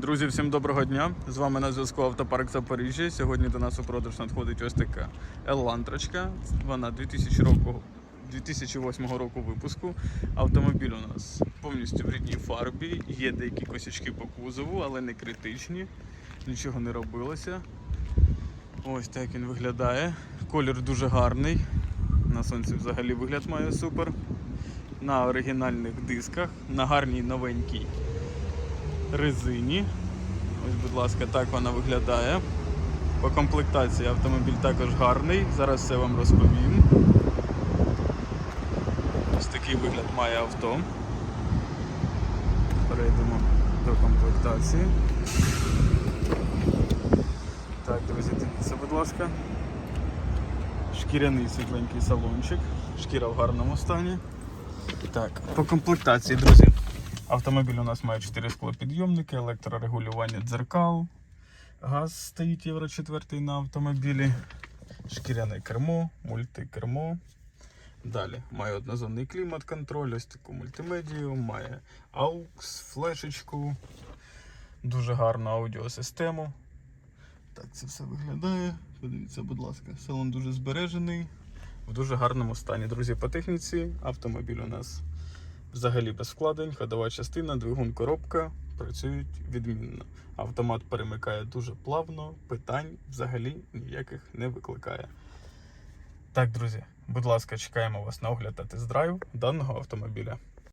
Друзі, всім доброго дня! З вами на зв'язку Автопарк Запоріжжя. Сьогодні до нас у продаж надходить ось така Елантрочка. Вона 2000 року, 2008 року випуску. Автомобіль у нас повністю в рідній фарбі. Є деякі косячки по кузову, але не критичні. Нічого не робилося. Ось так він виглядає. Колір дуже гарний. На сонці взагалі вигляд має супер. На оригінальних дисках, на гарній новенькій резині. Ось, будь ласка, так вона виглядає. По комплектації автомобіль також гарний. Зараз все вам розповім. Ось такий вигляд має авто. Перейдемо до комплектації. Так, друзі, дивіться, будь ласка. Шкіряний світленький салончик. Шкіра в гарному стані. Так, по комплектації, друзі. Автомобіль у нас має 4 склопідйомники, електрорегулювання дзеркал. Газ стоїть Євро 4 на автомобілі. Шкіряне кермо, мультикермо. Далі має однозонний клімат-контроль, ось таку мультимедію, має AUX, флешечку, дуже гарну аудіосистему. Так це все виглядає. Подивіться, будь ласка, салон дуже збережений, в дуже гарному стані. Друзі, по техніці автомобіль у нас взагалі без вкладень, ходова частина, двигун, коробка працюють відмінно. Автомат перемикає дуже плавно, питань взагалі ніяких не викликає. Так, друзі, будь ласка, чекаємо вас на огляд та тест-драйв даного автомобіля.